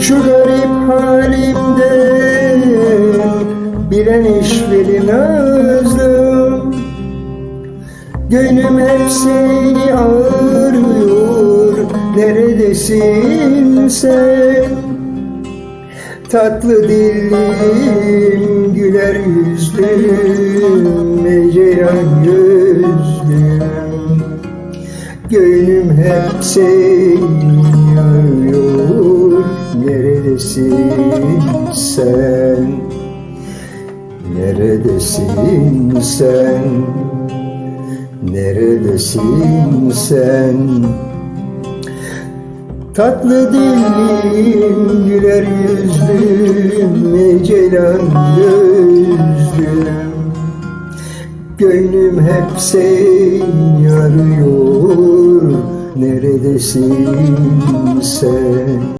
Şu garip halimde Bilen işveli nazlım Gönlüm hep seni arıyor Neredesin sen? Tatlı dillim Güler yüzlüm Eceyan gözlüm Gönlüm hep seni arıyor Neredesin sen? Neredesin sen? Neredesin sen? Tatlı dilim güler yüzlüm Ecelan gözlüm. Gönlüm hep seni arıyor. Neredesin sen